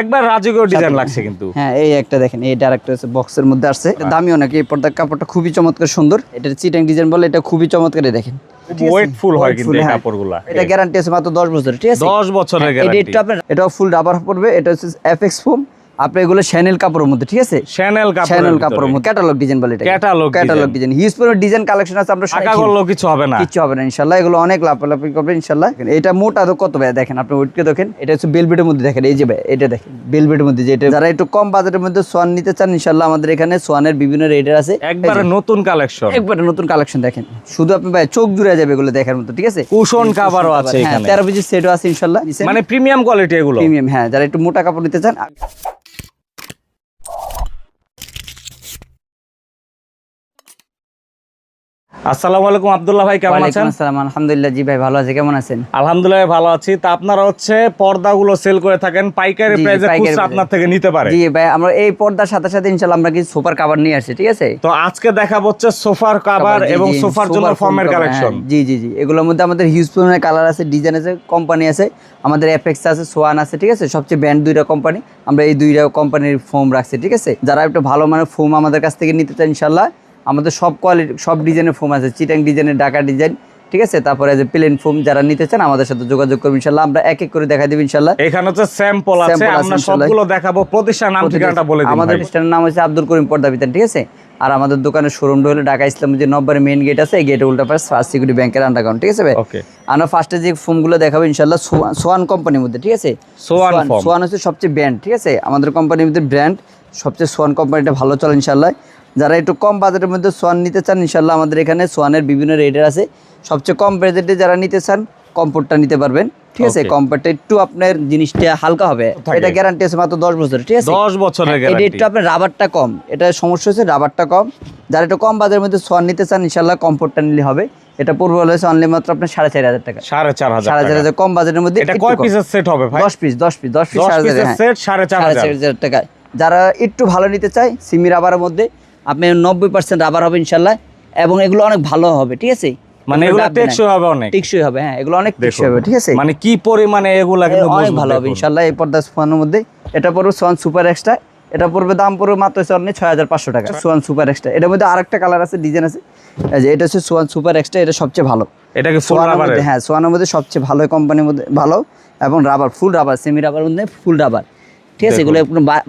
একবার রাজকীয় ডিজাইন লাগছে কিন্তু। হ্যাঁ এই একটা দেখেন এই হচ্ছে বক্সের মধ্যে আসছে। এটা দামি অনেক এই পর্দার কাপড়টা খুবই চমৎকার সুন্দর। এটা চিটাং ডিজাইন বলে এটা খুবই চমৎকার দেখেন। ওয়েটফুল হয় কিন্তু এই হ্যাঁ। এটা গ্যারান্টি আছে মাত্র দশ বছর ঠিক আছে? 10 বছরের হ্যাঁ, গ্যারান্টি আপনার ফুল রাবার পড়বে এটা হচ্ছে এফএক্স ফোম আপনি এগুলো শ্যানেল কাপড়ের মধ্যে ঠিক আছে? শ্যানেল কাপড় শ্যানেল কাপড়ের মধ্যে। ক্যাটালগ ডিজাইন বলে এটা Catalog ক্যাটালগ ডিজাইন হিউজ পরিমাণ ডিজাইন কালেকশন আছে আমরা টাকা করলেও কিছু হবে না। কিছু হবে না ইনশাল্লাহ। এগুলো অনেক লাফালাফি করবে ইনশাল্লাহ। এটা মোটা তো কত ভাই? দেখেন আপনি ওইটকে দেখেন এটা হচ্ছে বেলবেটের মধ্যে দেখেন এই যে ভাই এটা দেখেন বেলবেটের মধ্যে যেটা যারা একটু কম বাজেটের মধ্যে সোয়ান নিতে চান ইনশাল্লাহ আমাদের এখানে সোয়ানের বিভিন্ন রেটের আছে। একবারে নতুন কালেকশন একবারে নতুন কালেকশন দেখেন। শুধু আপনি ভাই চোখ জুড়ে যাবে এগুলো দেখার মতো ঠিক আছে? কুশন কাভারও আছে হ্যাঁ এখানে। তেরো পিসের সেটও আছে ইনশাল্লাহ। মানে প্রিমিয়াম কোয়ালিটি এগুলো। প্রিমিয়াম হ্যাঁ যারা একটু মোটা কাপড় নিতে চান আসসালামু আলাইকুম আব্দুল্লাহ ভাই কেমন আছেন? আসসালাম আলহামদুলিল্লাহ জি ভাই ভালো আছে কেমন আছেন? আলহামদুলিল্লাহ ভালো আছি। তা আপনারা হচ্ছে পর্দাগুলো সেল করে থাকেন পাইকারি প্রাইসে খুচরা আপনার থেকে নিতে পারে। জি ভাই আমরা এই পর্দার সাথে সাথে ইনশাল্লাহ আমরা কিছু সুপার কাভার নিয়ে আসছি ঠিক আছে? তো আজকে দেখাবো হচ্ছে সোফার কাভার এবং সোফার জন্য ফর্মের কালেকশন হ্যাঁ, জি জি জি। এগুলোর মধ্যে আমাদের হিউজ কালার আছে ডিজাইন আছে কোম্পানি আছে আমাদের এফএক্স আছে সোয়ান আছে ঠিক আছে? সবচেয়ে ব্র্যান্ড দুইটা কোম্পানি আমরা এই দুইটা কোম্পানির ফোম রাখছি ঠিক আছে? যারা একটু ভালো মানের ফোম আমাদের কাছ থেকে নিতে চান ইনশাল্লাহ আমাদের সব কোয়ালিটি সব ডিজাইনের ফোম আছে। চিটাং ডিজাইনের ডাকা ডিজাইন ঠিক আছে? তারপরে যে প্লেন ফোম যারা নিতে চান আমাদের সাথে যোগাযোগ করবেন ইনশাল্লাহ। আমরা এক এক করে দেখা দেব ইনশাল্লাহ। এখানে হচ্ছে স্যাম্পল আছে আমরা সবগুলো দেখাবো। প্রতিষ্ঠান নাম ঠিকানাটা বলে দিন আমাদের প্রতিষ্ঠানের নাম হচ্ছে আব্দুল করিম পর্দা বিতান ঠিক আছে? আর আমাদের দোকানের শোরুমটা হলো ঢাকা ইসলাম যে নব্বর মেইন গেট আছে এই গেটে উল্টা পাশ ফার্স্ট সিকিউরিটি ব্যাংকের আন্ডারগ্রাউন্ড ঠিক আছে ভাই? ওকে আমরা ফার্স্টে যে ফোমগুলো দেখাবো ইনশাল্লাহ সোয়ান সোয়ান কোম্পানির মধ্যে ঠিক আছে? সোয়ান সোয়ান হচ্ছে সবচেয়ে ব্র্যান্ড ঠিক আছে? আমাদের কোম্পানির মধ্যে ব্র্যান্ড সবচেয়ে সোয়ান কোম্পানিটা ভালো চলে ইনশাল্লাহ। যারা একটু কম বাজেটের মধ্যে সোয়ান নিতে চান ইনশাল্লাহ আমাদের এখানে সোয়ানের বিভিন্ন রেটের আছে। সবচেয়ে কম বাজেটে যারা নিতে চান কম্পোর্টটা নিতে পারবেন। ঠিক আছে. কম্পোর্টটা একটু আপনার জিনিসটা হালকা হবে। এটা গ্যারান্টি আছে মাত্র দশ বছর ঠিক আছে? 10 বছরের হ্যাঁ, এই আপনার রাবারটা কম। এটা সমস্যা হচ্ছে রাবারটা কম। যারা একটু কম বাজারের মধ্যে সোয়ান নিতে চান ইনশাল্লাহ কম্পোর্টটা নিলে হবে। এটা পূর্ব হলেছে অনলি মাত্র আপনার সাড়ে চার হাজার টাকা। সাড়ে চার হাজার সাড়ে চার হাজার কম বাজারের মধ্যে এটা কয় পিসের সেট হবে ভাই? দশ পিস দশ পিস দশ পিস সাড়ে চার হাজার টাকা। যারা একটু ভালো নিতে চায় সিমি রাবারের মধ্যে আপনি নব্বই পার্সেন্ট রাবার হবে ইনশাল্লাহ এবং এগুলো অনেক ভালো হবে ঠিক আছে? মানে এগুলো টেকসই হবে অনেক। টেকসই হবে হ্যাঁ এগুলো অনেক টেকসই হবে ঠিক আছে? মানে কি পরিমাণে এগুলা কিন্তু অনেক ভালো হবে ইনশাল্লাহ এই পর্দা সোয়ানের মধ্যে। এটা পড়বে সোয়ান সুপার এক্সট্রা এটা পড়বে দাম পড়বে মাত্র সোয়ান ছয় হাজার পাঁচশো টাকা সোয়ান সুপার এক্সট্রা এটার মধ্যে আরেকটা কালার আছে ডিজাইন আছে। যে এটা হচ্ছে সোয়ান সুপার এক্সট্রা এটা সবচেয়ে ভালো। সোয়ানের মধ্যে হ্যাঁ সোয়ানের মধ্যে সবচেয়ে ভালো কোম্পানির মধ্যে ভালো এবং rubber full rubber semi rubber মধ্যে ফুল রাবার ঠিক আছে এগুলো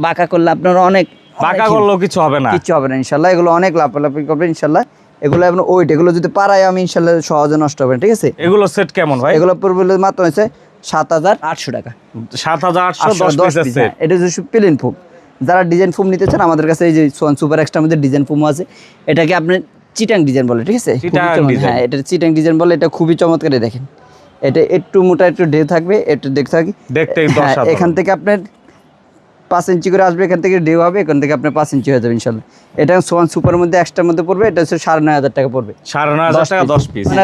বাঁকা করলে আপনারা অনেক অনেক- করলেও কিছু হবে না। কিচ্ছু হবে না ইনশাল্লাহ। এগুলো অনেক লাফালাফি করবে ইনশাল্লাহ। এগুলো আপনার ওইট এগুলো যদি পারায় আমি ইনশাল্লাহ সহজে নষ্ট হবে ঠিক আছে? এগুলো সেট কেমন ভাই? এগুলো হলো মাত্র হচ্ছে সাত হাজার আটশো টাকা। সাত হাজার আটশো দশ হ্যাঁ। এটা হচ্ছে প্লেন ফোম যারা ডিজাইন ফোম নিতে চান আমাদের কাছে এই যে সোয়ান সুপার এক্সট্রার মধ্যে ডিজাইন ফোমও আছে। এটাকে আপনি চিটাং ডিজাইন বলে ঠিক আছে। হ্যাঁ এটা চিটাং ডিজাইন বলে এটা খুবই চমৎকার দেখেন। এটা একটু মোটা একটু ঢেউ থাকবে একটু দেখতে থাকি। দেখতে হ্যাঁ, এখান থেকে আপনার পাঁচ ইঞ্চি করে আসবে এখান থেকে ঢেউ হবে এখান থেকে আপনার পাঁচ ইঞ্চি হয়ে যাবে ইনশাল্লাহ। এটা সোয়ান সুপারের মধ্যে এক্সট্রার মধ্যে পড়বে এটা হচ্ছে সাড়ে নয় হাজার টাকা পড়বে। সাড়ে নয় হাজার টাকা দশ পিস মানে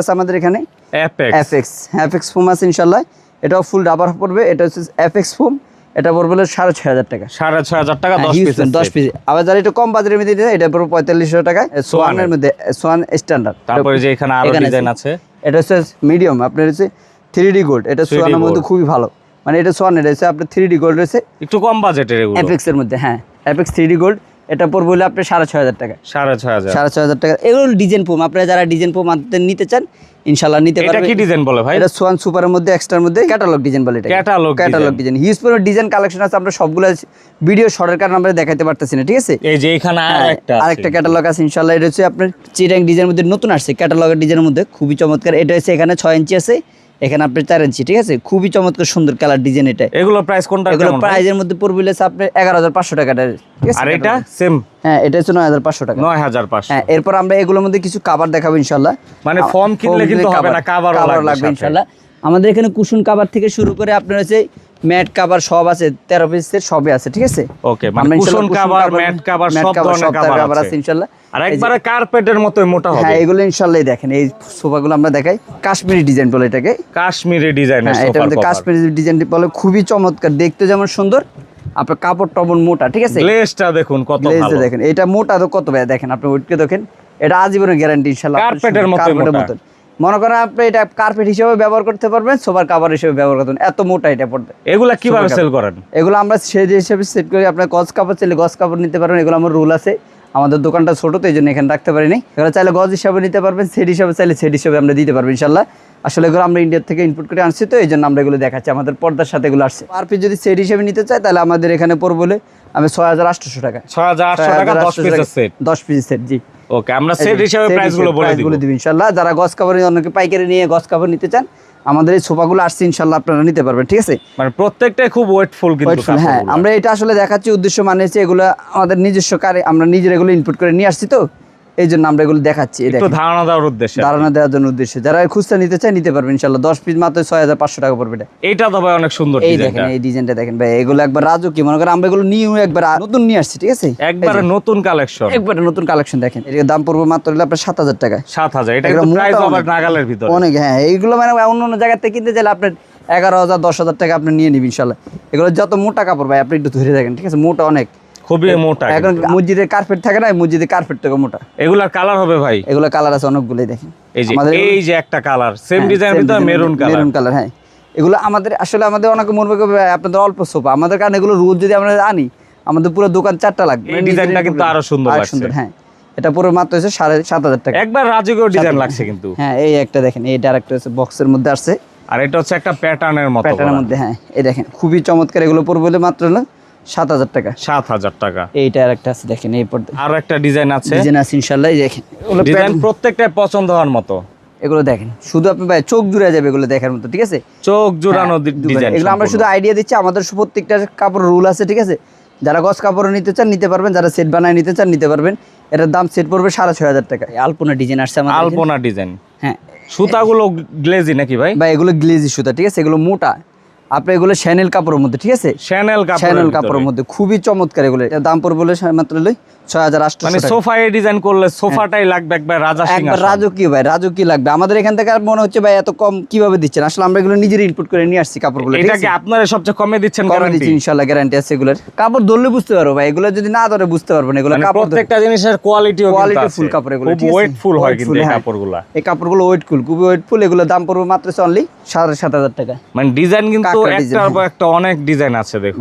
আছে আমাদের এখানে। অ্যাপেক্স এফএক্স এফএক্স ফোম আছে ইনশাল্লাহ। এটাও ফুল রাবার পড়বে এটা হচ্ছে এফএক্স ফোম এটা পড়বে সাড়ে ছয় হাজার টাকা। সাড়ে ছয় হাজার টাকা দশ পিস দশ পিস আবার যারা একটু কম বাজারের মধ্যে এটা পড়বে পঁয়তাল্লিশশো টাকা। সোয়ানের। মধ্যে সোয়ান স্ট্যান্ডার্ড তারপরে যে এখানে আরও ডিজাইন আছে। এটা হচ্ছে মিডিয়াম আপনার হচ্ছে থ্রি ডি গোল্ড এটা সোয়ানের মধ্যে খুবই ভালো। মানে এটা সোয়ান এটা হচ্ছে আপনার থ্রি ডি গোল্ড রয়েছে একটু কম বাজেটের এফএক্স এর মধ্যে হ্যাঁ এফএক্স থ্রি ডি গোল্ড এটা পড়বে হলে আপনার সাড়ে ছয় হাজার টাকা। সাড়ে ছয় হাজার। সাড়ে ছয় হাজার টাকা। এগুলো ডিজাইন ফোম আপনারা যারা ডিজাইন ফোম নিতে চান ইনশাল্লাহ নিতে এটা পারবেন। কি ডিজাইন বলে ভাই? এটা সোয়ান সুপারের মধ্যে এক্সট্রার মধ্যে ক্যাটালগ ডিজাইন বলে এটা Catalog ক্যাটালগ ডিজাইন হিউজ পরিমাণ ডিজাইন কালেকশন আছে আমরা সবগুলো ভিডিও শর্টের কারণে আমরা দেখাতে পারতেছি না ঠিক আছে? এই যে এখানে হ্যাঁ, একটা আরেকটা ক্যাটালগ আছে ইনশাল্লাহ। এটা হচ্ছে আপনার চিরাং ডিজাইনের মধ্যে নতুন আসছে ক্যাটালগের ডিজাইনের মধ্যে। খুবই চমৎকার। এটা হচ্ছে এখানে ছয় ইঞ্চি আছে। এখানে আপনার চার ইঞ্চি ঠিক আছে? খুবই চমৎকার সুন্দর কালার ডিজাইন এটা। এগুলো প্রাইস কোনটা এগুলো প্রাইজের মধ্যে পড়বে হচ্ছে আপনার এগারো হাজার পাঁচশো টাকা ঠিক আছে? আর এটা সেম হ্যাঁ এটা হচ্ছে নয় হাজার পাঁচশো টাকা। নয় হাজার পাঁচশো। হ্যাঁ এরপর আমরা এগুলোর মধ্যে কিছু কাবার দেখাবো ইনশাল্লাহ মানে ফর্ম কিনলে কিন্তু হবে না, cover লাগবে সাথে। ইনশাল্লাহ আমাদের এখানে কুশন কাবার থেকে শুরু করে আপনার হচ্ছে ম্যাট কাবার সব আছে তেরো পিসের সবই আছে ঠিক আছে? ওকে মানে কুশন কাভার ম্যাট কাভার সব ধরনের কাভার কাভার আছে। ইনশাল্লাহ আর একবারে কার্পেটের মতো মোটা হবে। হ্যাঁ এগুলো ইনশাল্লাহ দেখেন এই সোফাগুলো আমরা দেখাই। কাশ্মীরি ডিজাইন বলে এটাকে। কাশ্মীরি ডিজাইনের হ্যাঁ এটার মধ্যে কাশ্মীরি ডিজাইন বলে খুবই চমৎকার দেখতে যেমন সুন্দর। আপনার কাপড় টবন মোটা ঠিক আছে? গ্লেজটা দেখুন কত ভালো। দেখেন এটা মোটা তো কত ভাই? দেখেন আপনি উঠকে দেখেন এটা আজীবনের গ্যারান্টি ইনশাল্লাহ আপনার কার্পেটের কার্পেটের মোটা। মনে করেন আপনি এটা কার্পেট হিসেবে ব্যবহার করতে পারবেন সোফার কাভার হিসেবে ব্যবহার করতে এত মোটা এটা পড়বে এগুলা কীভাবে সেল করেন? এগুলো আমরা সেট হিসেবে সেট করি আপনার গজ কাপড় চাইলে গজ কাপড় নিতে পারবেন এগুলো আমার রুল আছে। আমাদের দোকানটা ছোট তো এই জন্য এখানে রাখতে পারিনি। এগুলো চাইলে গজ হিসাবে নিতে পারবেন সেট হিসাবে চাইলে সেট হিসাবে আমরা দিতে পারব ইনশাল্লাহ। আসলে এগুলো আমরা ইন্ডিয়ার থেকে ইনপুট করে আনছি তো এই জন্য আমরা এগুলো দেখাচ্ছি। আমাদের পর্দার সাথে এগুলো আসছে। আর পিস যদি সেট হিসেবে নিতে চাই তাহলে আমাদের এখানে পড়ব বলে আমি ছয় হাজার আটশোশো টাকা। ছয় হাজার আটশো টাকা দশ পিসের সেট দশ পিস সেট জি। ওকে আমরা সেট হিসাবে প্রাইসগুলো বলে দিব। দিব ইনশাল্লাহ। যারা গজ কাপড় অনেকে পাইকারি নিয়ে গজ কাপড় নিতে চান আমাদের এই সোফাগুলো আসছে ইনশাল্লাহ আপনারা নিতে পারবেন ঠিক আছে? মানে প্রত্যেকটাই খুব ওয়েটফুল কিন্তু হ্যাঁ আমরা এটা আসলে দেখাচ্ছি উদ্দেশ্য মানে হচ্ছে এগুলো আমাদের নিজস্ব কারে আমরা নিজের এগুলো ইনপুট করে নিয়ে আসছি তো। এই জন্য আমরা এগুলো দেখাচ্ছি একটু ধারণা দেওয়ার উদ্দেশ্যে ধারণা দেওয়ার জন্য উদ্দেশ্যে। যারা খুচরা নিতে চায় নিতে পারবেন ইনশাল্লাহ। দশ পিস মাত্র ছয় হাজার পাঁচশো টাকা পড়বে এটা। তো ভাই অনেক সুন্দর এই দেখেন এই ডিজাইনটা দেখেন। ভাই এগুলো একবার রাজু কি মনে করেন আমরা এগুলো নিউ একবার নতুন নিয়ে আসছি ঠিক আছে? একবারে নতুন কালেকশন একবার নতুন কালেকশন দেখেন। এর দাম পড়বে মাত্র হলো আপনার সাত হাজার টাকা। সাত হাজার এটা এগুলো কিন্তু প্রাইস আবার অনেক। নাগালের ভিতরে। অনেক হ্যাঁ এইগুলো মানে অন্য অন্য জায়গা থেকে কিনতে চাইলে আপনার এগারো হাজার দশ হাজার টাকা আপনি নিয়ে নিবি ইনশাল্লাহ। এগুলো যত মোটা কাপড় ভাই আপনি একটু ধরে দেখেন ঠিক আছে? মোটা অনেক। খুবই মোটা এখন মসজিদের কার্পেট থাকে না মসজিদের কার্পেট থেকে মোটা। এগুলার কালার হবে ভাই। এগুলো কালার আছে অনেকগুলোই দেখেন। এই যে এই যে একটা কালার সেম ডিজাইন ভিতরে মেরুন কালার মেরুন কালার হ্যাঁ। এগুলো আমাদের আসলে আমাদের অনেকে মনে করবে আপনাদের অল্প সোফা আমাদের কারণে এগুলো রোজ যদি আমরা আনি আমাদের পুরো দোকান চারটা লাগবে। এই ডিজাইনটা কিন্তু আরও সুন্দর লাগছে। সুন্দর হ্যাঁ। এটা পুরো মাত্র হচ্ছে সাড়ে সাত হাজার টাকা। একবার রাজকীয় ডিজাইন লাগছে কিন্তু। হ্যাঁ এই একটা দেখেন এইটা আরেকটা হচ্ছে বক্সের মধ্যে আসছে। আর এটা হচ্ছে একটা প্যাটার্নের মতো প্যাটার্নের মধ্যে হ্যাঁ এই দেখেন খুবই চমৎকার এগুলো পড়বে বলে মাত্র হলো সাত হাজার টাকা। সাত হাজার টাকা। এইটা আরেকটা আছে দেখেন এই আর একটা ডিজাইন আছে। ডিজাইন আছে ইনশাল্লাহ এই দেখেন ডিজাইন প্রত্যেকটাই পছন্দ হওয়ার মতো। এগুলো দেখেন শুধু আপনি ভাই চোখ জুড়ে যাবে এগুলো দেখার মতো ঠিক আছে? চোখ জোড়ানো ডিজাইন এগুলো আমরা শুধু আইডিয়া দিচ্ছি আমাদের প্রত্যেকটা কাপড় রুল আছে ঠিক আছে? যারা গছ কাপড় নিতে চান নিতে পারবেন যারা সেট বানায় নিতে চান নিতে পারবেন। এটার দাম সেট পড়বে সাড়ে ছয় হাজার টাকা। আলপনা ডিজাইন আসছে আমাদের আলপনা ডিজাইন। হ্যাঁ। সুতাগুলো গ্লেজি নাকি ভাই? ভাই এগুলো গ্লেজি সুতা ঠিক আছে? এগুলো মোটা। আপনি এগুলো শ্যানেল কাপড়ের মধ্যে ঠিক আছে? শ্যানেল শ্যানেল কাপড়ের মধ্যে। খুবই চমৎকার এগুলো। দাম পড়বে বলে মাত্র আটশো মানে সোফায় ডিজাইন করলে সোফাটাই লাগবে একবার রাজা রাজকীয় ভাই রাজকীয় লাগবে। আমাদের এখান থেকে আর মনে হচ্ছে ভাই এত কম কীভাবে দিচ্ছেন? আসলে আমরা এগুলো নিজের ইনপুট করে নিয়ে আসছি কাপড়গুলো ঠিক এটা আছে? কি আপনারা সবচেয়ে কমে দিচ্ছেন কমে দিচ্ছি ইনশাল্লাহ গ্যারান্টি আছে এগুলোর। কাপড় ধরলে বুঝতে পারব ভাই এগুলো যদি না ধরে বুঝতে পারব না এগুলো মানে কাপড় প্রত্যেকটা জিনিসের কাপড় এগুলো, আছে? ওয়েটফুল হয় Weightful, কিন্তু এই হ্যাঁ। এই কাপড়গুলো ওয়েটফুল খুবই ওয়েটফুল এগুলো দাম পড়বে মাত্র অনলি সাড়ে সাত হাজার টাকা। মানে ডিজাইন কিন্তু একটা অনেক ডিজাইন আছে এক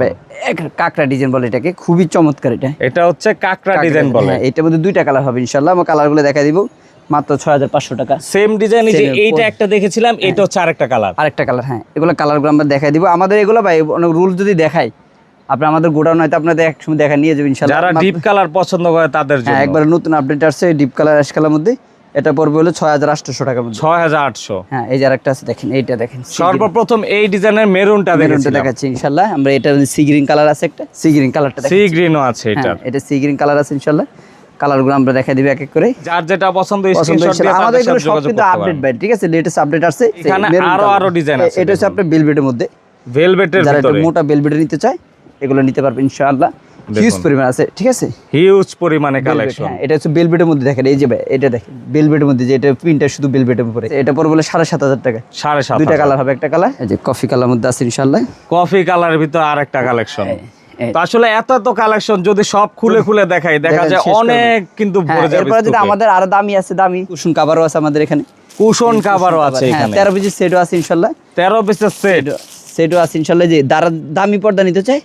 কাঁকড়া ডিজাইন বলে এটাকে খুবই চমৎকার এটা। এটা হচ্ছে কাকড়া ডিজাইন বলে। হ্যাঁ এটার মধ্যে দুইটা কালার হবে ইনশাল্লাহ আমার কালারগুলো দেখা দিব। মাত্র ছয় হাজার পাঁচশো টাকা। সেম ডিজাইন যে এইটা একটা দেখেছিলাম এটা হচ্ছে আরেকটা কালার আরেকটা কালার হ্যাঁ এগুলো কালারগুলো আমরা দেখাই দিব। আমাদের এগুলো ভাই অনেক রুল যদি দেখাই আপনি আমাদের গোডাউন হয়তো আপনাদের একসময় দেখা নিয়ে যাবেন ইনশাল্লাহ যারা ডিপ কালার পছন্দ করে তাদের হ্যাঁ জন্য। একবার নতুন আপডেট আসছে ডিপ কালার অ্যাশ কালার মধ্যে। এটা পড়বে হলো ছয় হাজার আটশোশো টাকার মধ্যে। ছয় হাজার আটশো। হ্যাঁ এই যে আরেকটা আছে দেখেন এইটা দেখেন সর্বপ্রথম এই ডিজাইনের মেরুনটা মেরুনটা দেখাচ্ছি ইনশাল্লাহ। আমরা এটা সি গ্রিন কালার আছে একটা সি গ্রিন কালারটা সি গ্রিনও আছে এটা হ্যাঁ এটা সি গ্রিন কালার আছে ইনশাল্লাহ। কালারগুলো আমরা দেখা দিবি এক এক করে। যার যেটা পছন্দ স্ক্রিনশট দিয়ে আমাদের এগুলো সব কিন্তু আপডেট ভাই ঠিক আছে? লেটেস্ট আপডেট আসছে এখানে আরও আরও ডিজাইন আছে এটা হচ্ছে আপনার বেলভেটের মধ্যে ভেলভেটের যারা একটু ভিতরে। মোটা বেলভেটে নিতে চায় এগুলো নিতে পারবে ইনশাআল্লাহ। হিউজ পরিমাণ আছে ঠিক আছে? হিউজ পরিমাণে কালেকশন হ্যাঁ, এটা হচ্ছে বেলভেটের মধ্যে দেখেন এই যে ভাই, এটা দেখেন বেলভেটের মধ্যে যে এটা প্রিন্টটা শুধু বেলভেটের উপরে এটা পড়বে বলে সাড়ে সাত হাজার টাকা। সাড়ে সাত দুইটা কালার হবে একটা কালার এই যে কফি কালার মধ্যে আছে ইনশাআল্লাহ। কফি কালারের ভিতরে আরেকটা কালেকশন আসলে এত এত কালেকশন যদি সব খুলে খুলে দেখাই দেখা যায় অনেক কিন্তু হ্যাঁ ভরে যাবে এরপরে যদি আমাদের আরও দামি আছে দামি কুশন কাভারও আছে আমাদের এখানে। কুশন কাভারও আছে হ্যাঁ এখানে। তেরো পিসের সেটও আছে ইনশাল্লাহ তেরো পিসের সেট সেটও আছে ইনশাল্লাহ যে দামি পর্দা নিতে চায়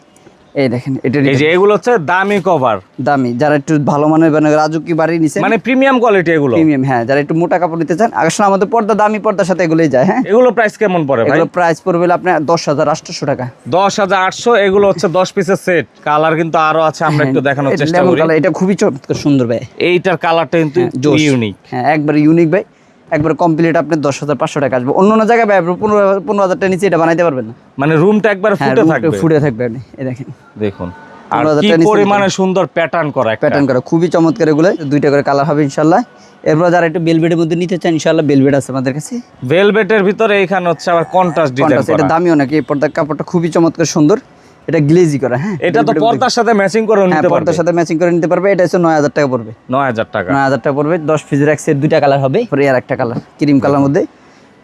এই দেখেন এটা এই যে এগুলো হচ্ছে দামি কভার দামি যারা একটু ভালো মানের মানে রাজুকি বাড়ি নিছে মানে প্রিমিয়াম কোয়ালিটি এগুলো। প্রিমিয়াম হ্যাঁ যারা একটু মোটা কাপড় নিতে চান আসলে আমাদের পর্দা দামি পর্দার সাথে এগুলোই যায় হ্যাঁ? এগুলো প্রাইস কেমন পড়ে ভাই? এগুলো প্রাইস পড়বে আপনার দশ হাজার আটশোশো টাকা। দশ হাজার আটশো এগুলো হচ্ছে দশ পিসের সেট কালার কিন্তু আরও আছে আমরা একটু দেখানোর চেষ্টা করি। এটা খুবই চমৎকার সুন্দর ভাই। এইটার কালারটা কিন্তু ইউনিক হ্যাঁ একবার ইউনিক ভাই। একবার কমপ্লিট আপনি দশ হাজার পাঁচশো টাকা আসবে। অন্য অন্য জায়গায় আপনি পনেরো পনেরো হাজার টাকা নিচে এটা বানাইতে পারবেন না। মানে রুমটা একবার হ্যাঁ ফুটে থাকবে। ফুটে থাকবে আপনি এই দেখেন। দেখুন আর কি পরিমাণে সুন্দর প্যাটার্ন করা প্যাটার্ন করা খুবই চমৎকার এগুলো দুইটা করে কালার হবে ইনশাল্লাহ এরপর যারা একটু বেলবেটের মধ্যে নিতে চান ইনশাল্লাহ বেলবেট আছে আমাদের কাছে। ভিতরে এখানে হচ্ছে আবার কন্ট্রাস্ট ডিজাইন এটা করা। দামি অনেক এই পর্দার কাপড়টা খুবই চমৎকার সুন্দর। এটা গ্লেজি করা হ্যাঁ? এটা তো পর্দার সাথে ম্যাচিং করে হ্যাঁ নিতে পারবে। পর্দার সাথে ম্যাচিং করে নিতে পারবে এটা হচ্ছে নয় হাজার টাকা পড়বে। নয় হাজার টাকা। নয় হাজার টাকা পড়বে দশ পিসের এক সেট দুইটা কালার হবে। পরে আর একটা কালার ক্রিম কালার মধ্যে।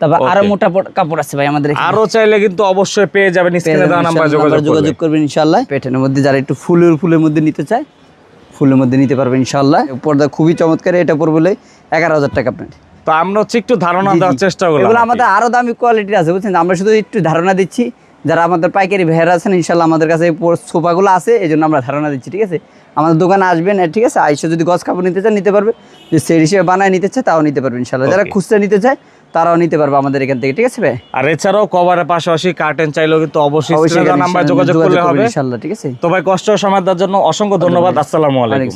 তারপর আরও মোটা কাপড় আছে ভাই আমাদের আরও চাইলে কিন্তু অবশ্যই পেয়ে যাবেন স্ক্রিনে দেওয়া নাম্বার যোগাযোগ যোগাযোগ করবেন ইনশাল্লাহ। প্যাটার্নের মধ্যে যারা একটু ফুলের ফুলের মধ্যে নিতে চায় ফুলের মধ্যে নিতে পারবে ইনশাল্লাহ। পর্দা খুবই চমৎকার এটা পড়বে এগারো হাজার টাকা আপনার। তো আমরা হচ্ছে একটু ধারণা। দেওয়ার চেষ্টা করলাম এগুলো আমাদের আরও দামি কোয়ালিটি আছে বুঝছেন? আমরা শুধু একটু ধারণা দিচ্ছি যারা আমাদের পাইকারি ভেড় আছেন ইনশাল্লাহ আমাদের কাছে এই সোফাগুলো আছে এই জন্য আমরা ধারণা দিচ্ছি ঠিক আছে? আমাদের দোকানে আসবেন ঠিক আছে? আইসে যদি গছ কাপড় নিতে চান নিতে পারবে। যদি সেট হিসেবে বানায় নিতে চায় তাও নিতে পারবে ইনশাল্লাহ। যারা. খুচরা নিতে চায় তারাও নিতে পারবে আমাদের এখান থেকে ঠিক আছে ভাই? আর এছাড়াও কভারের পাশাপাশি কার্টেন চাইলেও কিন্তু অবশ্যই নাম্বার যোগাযোগ করলে হবে। ইনশাল্লাহ ঠিক আছে? তো ভাই কষ্ট দেওয়ার জন্য অসংখ্য ধন্যবাদ। আসসালামু আলাইকুম।